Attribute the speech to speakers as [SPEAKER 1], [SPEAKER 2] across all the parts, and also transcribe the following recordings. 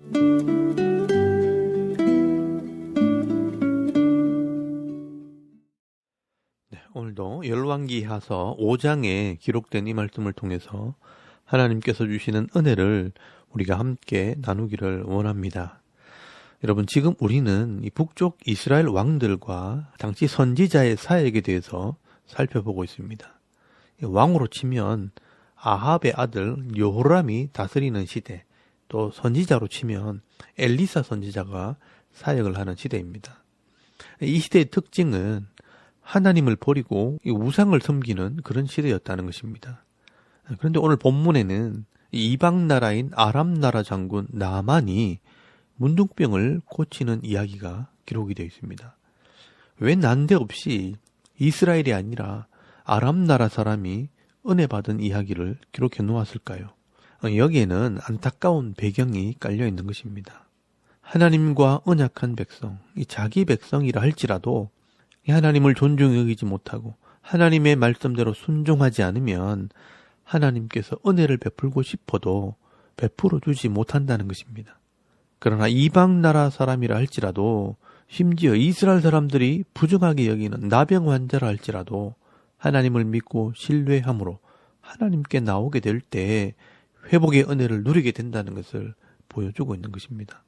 [SPEAKER 1] 네, 오늘도 열왕기하서 5장에 기록된 이 말씀을 통해서 하나님께서 주시는 은혜를 우리가 함께 나누기를 원합니다. 여러분, 지금 우리는 이 북쪽 이스라엘 왕들과 당시 선지자의 사역에 대해서 살펴보고 있습니다. 왕으로 치면 아합의 아들 요호람이 다스리는 시대, 또 선지자로 치면 엘리사 선지자가 사역을 하는 시대입니다. 이 시대의 특징은 하나님을 버리고 우상을 섬기는 그런 시대였다는 것입니다. 그런데 오늘 본문에는 이방 나라인 아람 나라 장군 나만이 문둥병을 고치는 이야기가 기록이 되어 있습니다. 왜 난데없이 이스라엘이 아니라 아람 나라 사람이 은혜 받은 이야기를 기록해 놓았을까요? 여기에는 안타까운 배경이 깔려 있는 것입니다. 하나님과 언약한 백성, 이 자기 백성이라 할지라도 하나님을 존중히 여기지 못하고 하나님의 말씀대로 순종하지 않으면 하나님께서 은혜를 베풀고 싶어도 베풀어 주지 못한다는 것입니다. 그러나 이방 나라 사람이라 할지라도 심지어 이스라엘 사람들이 부정하게 여기는 나병 환자라 할지라도 하나님을 믿고 신뢰함으로 하나님께 나오게 될 때 회복의 은혜를 누리게 된다는 것을 보여주고 있는 것입니다.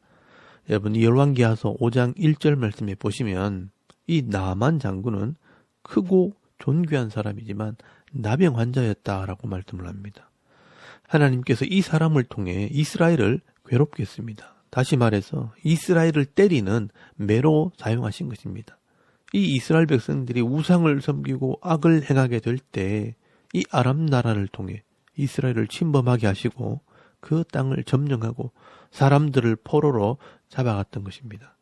[SPEAKER 1] 여러분, 이 열왕기하서 5장 1절 말씀에 보시면 이 나만 장군은 크고 존귀한 사람이지만 나병 환자였다라고 말씀을 합니다. 하나님께서 이 사람을 통해 이스라엘을 괴롭게 했습니다. 다시 말해서 이스라엘을 때리는 매로 사용하신 것입니다. 이 이스라엘 백성들이 우상을 섬기고 악을 행하게 될 때 이 아람 나라를 통해 이스라엘을 침범하게 하시고 그 땅을 점령하고 사람들을 포로로 잡아갔던 것입니다.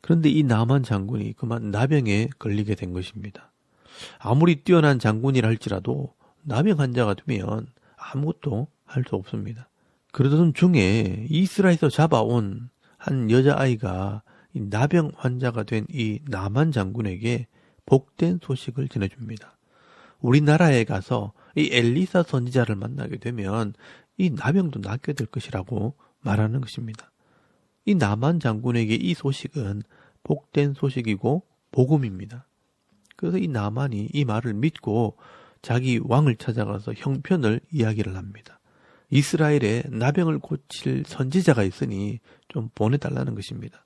[SPEAKER 1] 그런데 이 남한 장군이 그만 나병에 걸리게 된 것입니다. 아무리 뛰어난 장군이라 할지라도 나병 환자가 되면 아무것도 할 수 없습니다. 그러던 중에 이스라엘에서 잡아온 한 여자아이가 나병 환자가 된이 남한 장군에게 복된 소식을 전해줍니다. 우리나라에 가서 이 엘리사 선지자를 만나게 되면 이 나병도 낫게 될 것이라고 말하는 것입니다. 이 남한 장군에게 이 소식은 복된 소식이고 복음입니다. 그래서 이 나만이 이 말을 믿고 자기 왕을 찾아가서 형편을 이야기를 합니다. 이스라엘에 나병을 고칠 선지자가 있으니 좀 보내달라는 것입니다.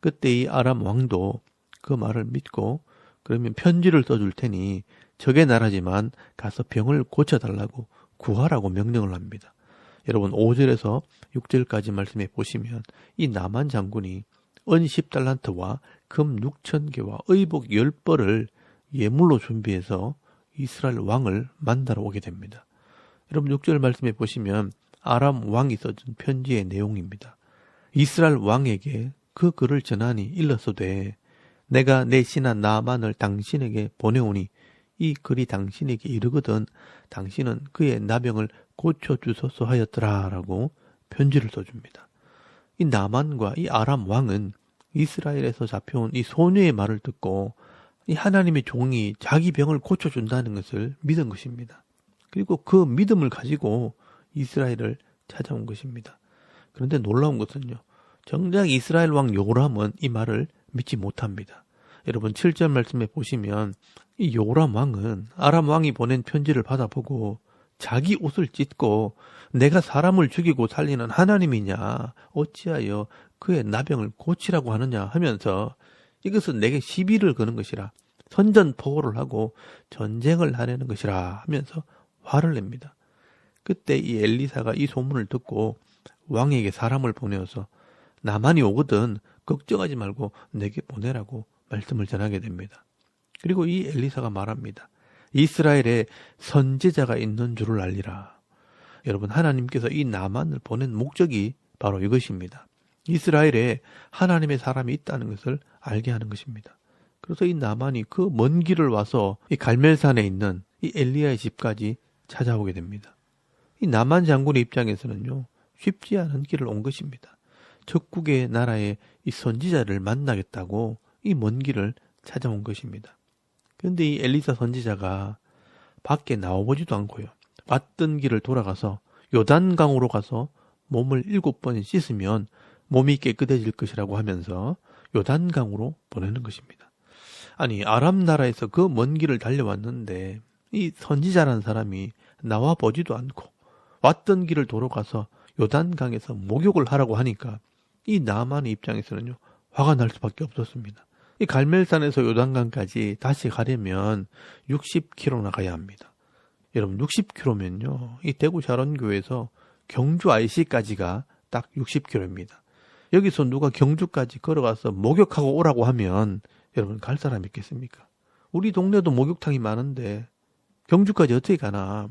[SPEAKER 1] 그때 이 아람 왕도 그 말을 믿고 그러면 편지를 써줄 테니 적의 나라지만 가서 병을 고쳐달라고 구하라고 명령을 합니다. 여러분 5절에서 6절까지 말씀해 보시면 이 남한 장군이 은 10달란트와 금 6천 개와 의복 10벌을 예물로 준비해서 이스라엘 왕을 만나러 오게 됩니다. 여러분 6절 말씀해 보시면 아람 왕이 써준 편지의 내용입니다. 이스라엘 왕에게 그 글을 전하니 일렀어되 내가 내 신하 나만을 당신에게 보내오니 이 글이 당신에게 이르거든 당신은 그의 나병을 고쳐 주소서 하였더라라고 편지를 써줍니다. 이 나만과 이 아람 왕은 이스라엘에서 잡혀온 이 소녀의 말을 듣고 이 하나님의 종이 자기 병을 고쳐준다는 것을 믿은 것입니다. 그리고 그 믿음을 가지고 이스라엘을 찾아온 것입니다. 그런데 놀라운 것은요. 정작 이스라엘 왕 요람은 이 말을 믿지 못합니다. 여러분 7절 말씀에 보시면 이 요람 왕은 아람 왕이 보낸 편지를 받아보고 자기 옷을 찢고 내가 사람을 죽이고 살리는 하나님이냐 어찌하여 그의 나병을 고치라고 하느냐 하면서 이것은 내게 시비를 거는 것이라 선전포고를 하고 전쟁을 하려는 것이라 하면서 화를 냅니다. 그때 이 엘리사가 이 소문을 듣고 왕에게 사람을 보내어서 나만이 오거든 걱정하지 말고 내게 보내라고 말씀을 전하게 됩니다. 그리고 이 엘리사가 말합니다. 이스라엘에 선지자가 있는 줄을 알리라. 여러분 하나님께서 이 나만을 보낸 목적이 바로 이것입니다. 이스라엘에 하나님의 사람이 있다는 것을 알게 하는 것입니다. 그래서 이 나만이 그 먼 길을 와서 이 갈멜산에 있는 이 엘리야의 집까지 찾아오게 됩니다. 이 남한 장군의 입장에서는요, 쉽지 않은 길을 온 것입니다. 적국의 나라의 이 선지자를 만나겠다고 이 먼 길을 찾아온 것입니다. 그런데 이 엘리사 선지자가 밖에 나오보지도 않고요. 왔던 길을 돌아가서 요단강으로 가서 몸을 일곱 번 씻으면 몸이 깨끗해질 것이라고 하면서 요단강으로 보내는 것입니다. 아니 아람 나라에서 그 먼 길을 달려왔는데 이 선지자라는 사람이 나와 보지도 않고 왔던 길을 돌아가서 요단강에서 목욕을 하라고 하니까 이 나만의 입장에서는요 화가 날 수밖에 없었습니다. 이 갈멜산에서 요단강까지 다시 가려면 60km나 가야 합니다. 여러분 60km면요 이 대구 자론교에서 경주 IC까지가 딱 60km입니다. 여기서 누가 경주까지 걸어가서 목욕하고 오라고 하면 여러분 갈 사람 있겠습니까? 우리 동네도 목욕탕이 많은데 경주까지 어떻게 가나?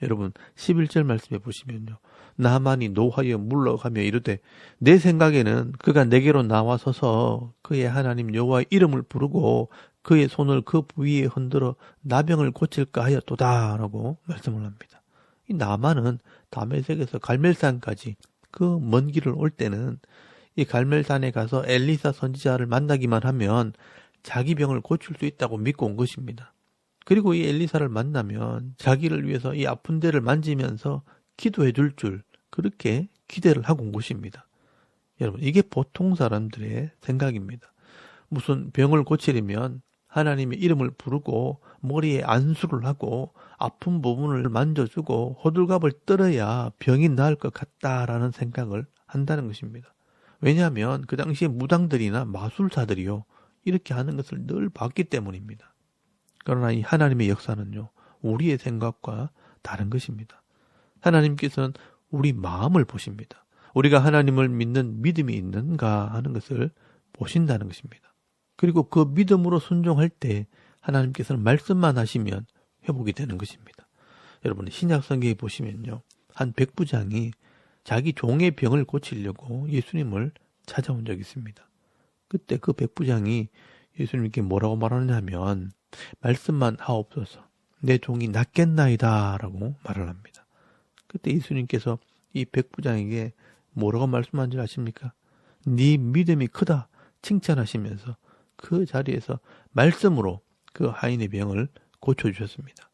[SPEAKER 1] 여러분 11절 말씀해 보시면요. 나만이 노하여 물러가며 이르되 내 생각에는 그가 내게로 나와서서 그의 하나님 여호와의 이름을 부르고 그의 손을 그 부위에 흔들어 나병을 고칠까 하였도다라고 말씀을 합니다. 이 나만은 다메섹에서 갈멜산까지 그 먼 길을 올 때는 이 갈멜산에 가서 엘리사 선지자를 만나기만 하면 자기 병을 고칠 수 있다고 믿고 온 것입니다. 그리고 이 엘리사를 만나면 자기를 위해서 이 아픈 데를 만지면서 기도해 줄 줄 그렇게 기대를 하고 온 것입니다. 여러분, 이게 보통 사람들의 생각입니다. 무슨 병을 고치려면 하나님의 이름을 부르고 머리에 안수를 하고 아픈 부분을 만져주고 호들갑을 떨어야 병이 나을 것 같다라는 생각을 한다는 것입니다. 왜냐하면 그 당시에 무당들이나 마술사들이요 이렇게 하는 것을 늘 봤기 때문입니다. 그러나 이 하나님의 역사는요 우리의 생각과 다른 것입니다. 하나님께서는 우리 마음을 보십니다. 우리가 하나님을 믿는 믿음이 있는가 하는 것을 보신다는 것입니다. 그리고 그 믿음으로 순종할 때 하나님께서는 말씀만 하시면 회복이 되는 것입니다. 여러분 신약 성경에 보시면요. 한 백부장이 자기 종의 병을 고치려고 예수님을 찾아온 적이 있습니다. 그때 그 백부장이 예수님께 뭐라고 말하냐면 말씀만 하옵소서 내 종이 낫겠나이다 라고 말을 합니다. 그때 예수님께서 이 백부장에게 뭐라고 말씀한 줄 아십니까? 네 믿음이 크다 칭찬하시면서 그 자리에서 말씀으로 그 하인의 병을 고쳐주셨습니다.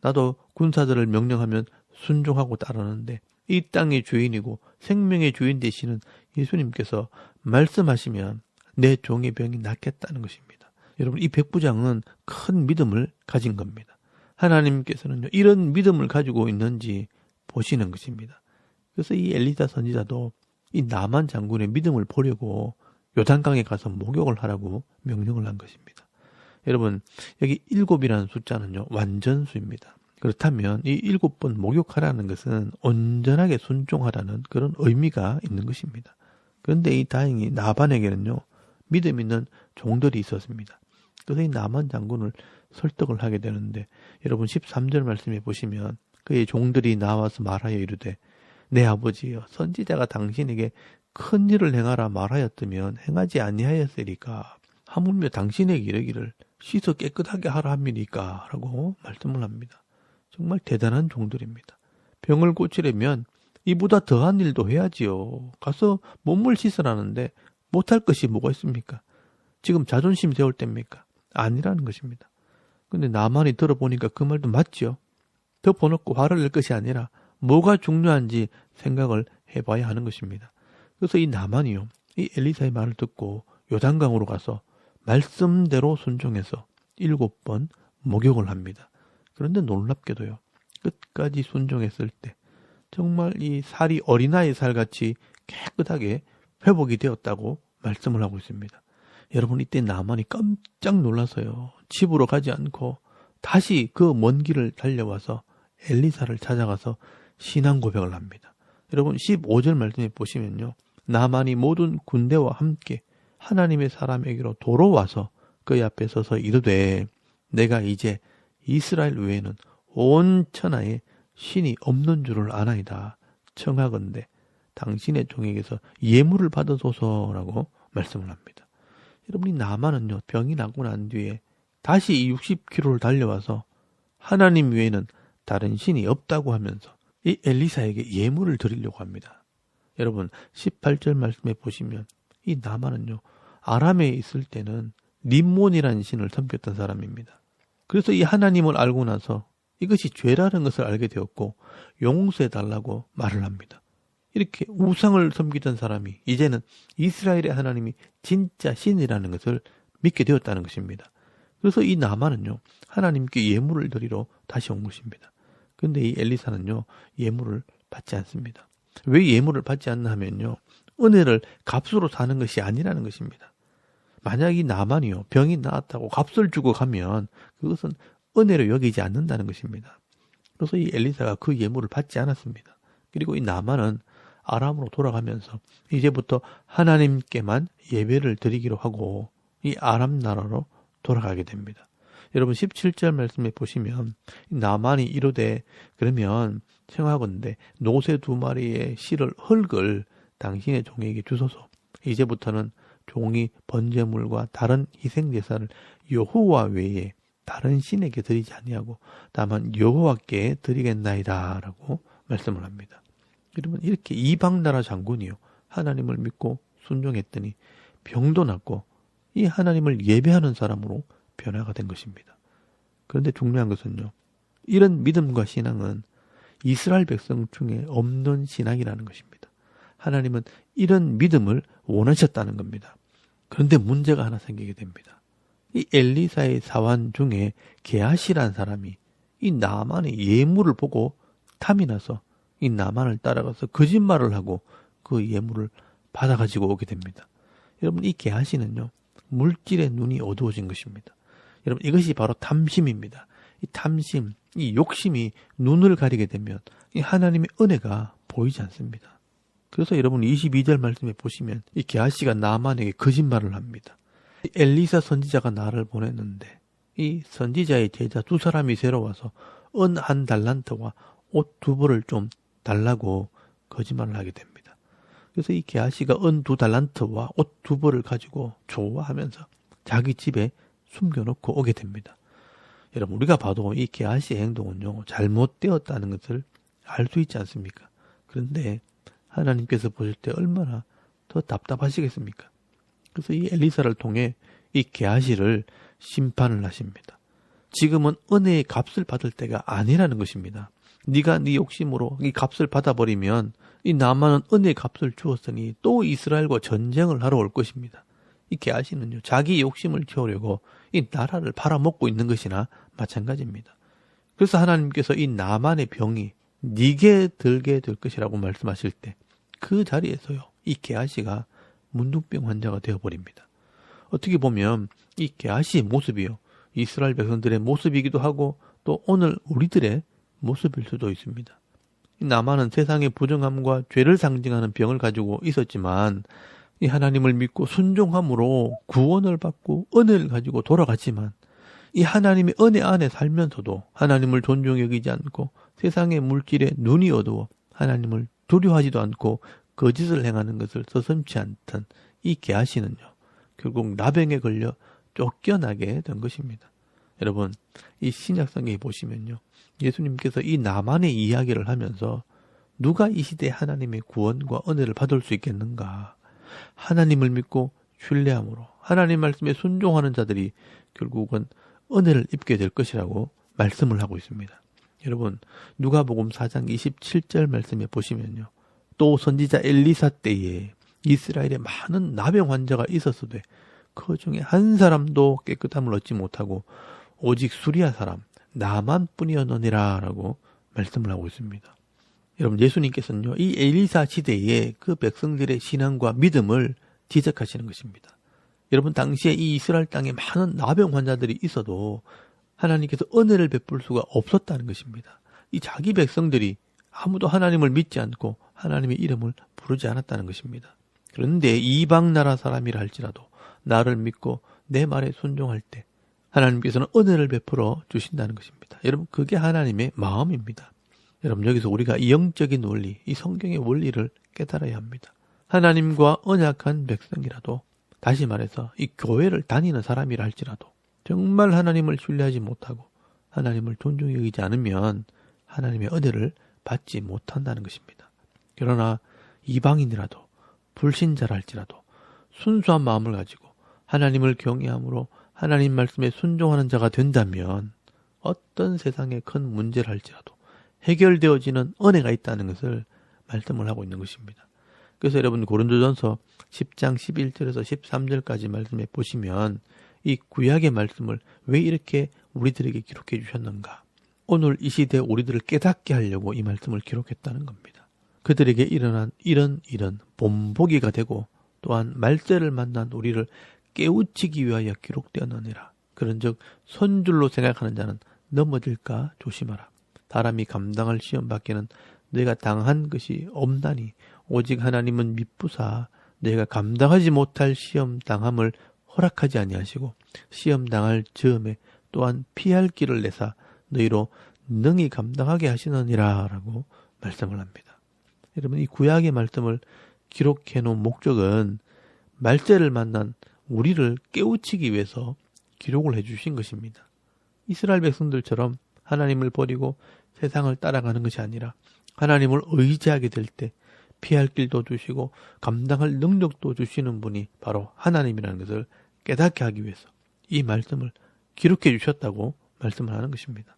[SPEAKER 1] 나도 군사들을 명령하면 순종하고 따르는데 이 땅의 주인이고 생명의 주인 되시는 예수님께서 말씀하시면 내 종의 병이 낫겠다는 것입니다. 여러분 이 백부장은 큰 믿음을 가진 겁니다. 하나님께서는 이런 믿음을 가지고 있는지 보시는 것입니다. 그래서 이 엘리사 선지자도 이 나만 장군의 믿음을 보려고 요단강에 가서 목욕을 하라고 명령을 한 것입니다. 여러분 여기 일곱이라는 숫자는요 완전수입니다. 그렇다면 이 일곱 번 목욕하라는 것은 온전하게 순종하라는 그런 의미가 있는 것입니다. 그런데 이 다행히 나반에게는요, 믿음 있는 종들이 있었습니다. 그래서 이 나만 장군을 설득을 하게 되는데, 여러분 13절 말씀에 보시면 그의 종들이 나와서 말하여 이르되, 내 아버지여, 선지자가 당신에게 큰 일을 행하라 말하였다면 행하지 아니하였으리까 하물며 당신에게 이르기를 씻어 깨끗하게 하라 함이니까 라고 말씀을 합니다. 정말 대단한 종들입니다. 병을 고치려면 이보다 더한 일도 해야지요. 가서 몸을 씻으라는데 못할 것이 뭐가 있습니까? 지금 자존심 세울 때입니까? 아니라는 것입니다. 근데 나만이 들어보니까 그 말도 맞지요. 덮어놓고 화를 낼 것이 아니라 뭐가 중요한지 생각을 해봐야 하는 것입니다. 그래서 이 나만이요. 이 엘리사의 말을 듣고 요단강으로 가서 말씀대로 순종해서 일곱 번 목욕을 합니다. 그런데 놀랍게도요. 끝까지 순종했을 때 정말 이 살이 어린아이 살같이 깨끗하게 회복이 되었다고 말씀을 하고 있습니다. 여러분 이때 나만이 깜짝 놀라서요. 집으로 가지 않고 다시 그 먼 길을 달려와서 엘리사를 찾아가서 신앙 고백을 합니다. 여러분 15절 말씀에 보시면요. 나만이 모든 군대와 함께 하나님의 사람에게로 돌아와서 그의 앞에 서서 이르되 내가 이제 이스라엘 외에는 온 천하에 신이 없는 줄을 아나이다. 청하건대 당신의 종에게서 예물을 받아소서라고 말씀을 합니다. 여러분이 나만은요 병이 나고 난 뒤에 다시 60km를 달려와서 하나님 외에는 다른 신이 없다고 하면서 이 엘리사에게 예물을 드리려고 합니다. 여러분 18절 말씀에 보시면 이 나만은요 아람에 있을 때는 림몬이라는 신을 섬겼던 사람입니다. 그래서 이 하나님을 알고 나서 이것이 죄라는 것을 알게 되었고 용서해 달라고 말을 합니다. 이렇게 우상을 섬기던 사람이 이제는 이스라엘의 하나님이 진짜 신이라는 것을 믿게 되었다는 것입니다. 그래서 이 나만은요, 하나님께 예물을 드리러 다시 온 것입니다. 근데 이 엘리사는요, 예물을 받지 않습니다. 왜 예물을 받지 않나 하면요, 은혜를 값으로 사는 것이 아니라는 것입니다. 만약 이 나만이요, 병이 나았다고 값을 주고 가면 그것은 은혜로 여기지 않는다는 것입니다. 그래서 이 엘리사가 그 예물을 받지 않았습니다. 그리고 이 나만은 아람으로 돌아가면서 이제부터 하나님께만 예배를 드리기로 하고 이 아람 나라로 돌아가게 됩니다. 여러분 17절 말씀에 보시면 나만이 이르되 그러면 생각하건대 노새 두 마리의 실을 흙을 당신의 종에게 주소서. 이제부터는 종이 번제물과 다른 희생 제사를 여호와 외에 다른 신에게 드리지 아니하고 다만 여호와께 드리겠나이다라고 말씀을 합니다. 여러분 이렇게 이방 나라 장군이요 하나님을 믿고 순종했더니 병도 낫고 이 하나님을 예배하는 사람으로 변화가 된 것입니다. 그런데 중요한 것은요 이런 믿음과 신앙은 이스라엘 백성 중에 없는 신앙이라는 것입니다. 하나님은 이런 믿음을 원하셨다는 겁니다. 그런데 문제가 하나 생기게 됩니다. 이 엘리사의 사환 중에 게하시란 사람이 이 나만의 예물을 보고 탐이 나서 이 나만을 따라가서 거짓말을 하고 그 예물을 받아가지고 오게 됩니다. 여러분 이 게하시는요 물질의 눈이 어두워진 것입니다. 여러분 이것이 바로 탐심입니다. 이 탐심, 이 욕심이 눈을 가리게 되면 이 하나님의 은혜가 보이지 않습니다. 그래서 여러분 22절 말씀에 보시면 이 게하시가 나만에게 거짓말을 합니다. 엘리사 선지자가 나를 보냈는데 이 선지자의 제자 두 사람이 새로 와서 은 한 달란트와 옷 두 벌을 좀 달라고 거짓말을 하게 됩니다. 그래서 이 게하시가 은 두 달란트와 옷 두 벌을 가지고 좋아하면서 자기 집에 숨겨놓고 오게 됩니다. 여러분 우리가 봐도 이 게하시의 행동은요 잘못되었다는 것을 알 수 있지 않습니까? 그런데 하나님께서 보실 때 얼마나 더 답답하시겠습니까? 그래서 이 엘리사를 통해 이 게하시를 심판을 하십니다. 지금은 은혜의 값을 받을 때가 아니라는 것입니다. 네가 네 욕심으로 이 값을 받아버리면 이 나만은 은혜의 값을 주었으니 또 이스라엘과 전쟁을 하러 올 것입니다. 이 게하시는요 자기 욕심을 채우려고 이 나라를 팔아먹고 있는 것이나 마찬가지입니다. 그래서 하나님께서 이 나만의 병이 네게 들게 될 것이라고 말씀하실 때 그 자리에서요 이 게하시가 문둥병 환자가 되어버립니다. 어떻게 보면 이 게하시의 모습이요. 이스라엘 백성들의 모습이기도 하고 또 오늘 우리들의 모습일 수도 있습니다. 나만은 세상의 부정함과 죄를 상징하는 병을 가지고 있었지만 이 하나님을 믿고 순종함으로 구원을 받고 은혜를 가지고 돌아갔지만 이 하나님의 은혜 안에 살면서도 하나님을 존중 여기지 않고 세상의 물질에 눈이 어두워 하나님을 두려워하지도 않고 거짓을 행하는 것을 서슴치 않던 이 게하시는요. 결국 나병에 걸려 쫓겨나게 된 것입니다. 여러분, 이 신약 성경에 보시면요. 예수님께서 이 나만의 이야기를 하면서 누가 이 시대에 하나님의 구원과 은혜를 받을 수 있겠는가? 하나님을 믿고 신뢰함으로 하나님 말씀에 순종하는 자들이 결국은 은혜를 입게 될 것이라고 말씀을 하고 있습니다. 여러분, 누가복음 4장 27절 말씀에 보시면요. 또 선지자 엘리사 때에 이스라엘에 많은 나병 환자가 있었으되 그 중에 한 사람도 깨끗함을 얻지 못하고 오직 수리아 사람 나만 뿐이었느니라 라고 말씀을 하고 있습니다. 여러분 예수님께서는요 이 엘리사 시대에 그 백성들의 신앙과 믿음을 지적하시는 것입니다. 여러분 당시에 이 이스라엘 땅에 많은 나병 환자들이 있어도 하나님께서 은혜를 베풀 수가 없었다는 것입니다. 이 자기 백성들이 아무도 하나님을 믿지 않고 하나님의 이름을 부르지 않았다는 것입니다. 그런데 이방 나라 사람이라 할지라도 나를 믿고 내 말에 순종할 때 하나님께서는 은혜를 베풀어 주신다는 것입니다. 여러분 그게 하나님의 마음입니다. 여러분 여기서 우리가 이 영적인 원리, 이 성경의 원리를 깨달아야 합니다. 하나님과 언약한 백성이라도 다시 말해서 이 교회를 다니는 사람이라 할지라도 정말 하나님을 신뢰하지 못하고 하나님을 존중히 여기지 않으면 하나님의 은혜를 받지 못한다는 것입니다. 그러나 이방인이라도 불신자랄지라도 순수한 마음을 가지고 하나님을 경외함으로 하나님 말씀에 순종하는 자가 된다면 어떤 세상의 큰 문제를 할지라도 해결되어지는 은혜가 있다는 것을 말씀을 하고 있는 것입니다. 그래서 여러분 고린도전서 10장 11절에서 13절까지 말씀해 보시면 이 구약의 말씀을 왜 이렇게 우리들에게 기록해 주셨는가? 오늘 이 시대 우리들을 깨닫게 하려고 이 말씀을 기록했다는 겁니다. 그들에게 일어난 이런 일은 본보기가 되고 또한 말세를 만난 우리를 깨우치기 위하여 기록되었느니라. 그런즉 손줄로 생각하는 자는 넘어질까 조심하라. 사람이 감당할 시험 밖에는 내가 당한 것이 없나니 오직 하나님은 미쁘사 내가 감당하지 못할 시험 당함을 허락하지 아니하시고 시험 당할 즈음에 또한 피할 길을 내사 너희로 능히 감당하게 하시느니라라고 말씀을 합니다. 여러분 이 구약의 말씀을 기록해 놓은 목적은 말세를 만난 우리를 깨우치기 위해서 기록을 해 주신 것입니다. 이스라엘 백성들처럼 하나님을 버리고 세상을 따라가는 것이 아니라 하나님을 의지하게 될 때 피할 길도 주시고 감당할 능력도 주시는 분이 바로 하나님이라는 것을 깨닫게 하기 위해서 이 말씀을 기록해 주셨다고 말씀을 하는 것입니다.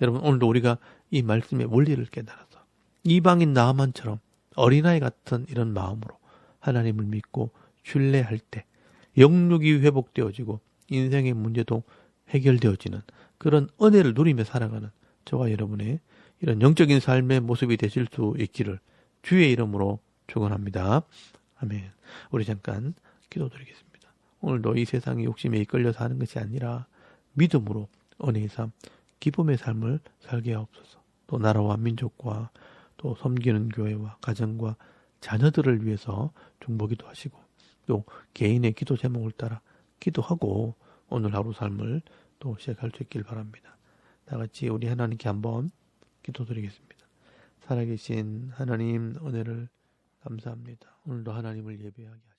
[SPEAKER 1] 여러분 오늘도 우리가 이 말씀의 원리를 깨달아서 이방인 나만처럼 어린아이 같은 이런 마음으로 하나님을 믿고 신뢰할 때 영육이 회복되어지고 인생의 문제도 해결되어지는 그런 은혜를 누리며 살아가는 저와 여러분의 이런 영적인 삶의 모습이 되실 수 있기를 주의 이름으로 축원합니다. 아멘. 우리 잠깐 기도드리겠습니다. 오늘도 이 세상의 욕심에 이끌려 사는 것이 아니라 믿음으로 은혜의 삶, 기쁨의 삶을 살게 하옵소서. 또 나라와 민족과 또 섬기는 교회와 가정과 자녀들을 위해서 중보기도 하시고 또 개인의 기도 제목을 따라 기도하고 오늘 하루 삶을 또 시작할 수 있길 바랍니다. 다 같이 우리 하나님께 한번 기도드리겠습니다. 살아계신 하나님 은혜를 감사합니다. 오늘도 하나님을 예배하게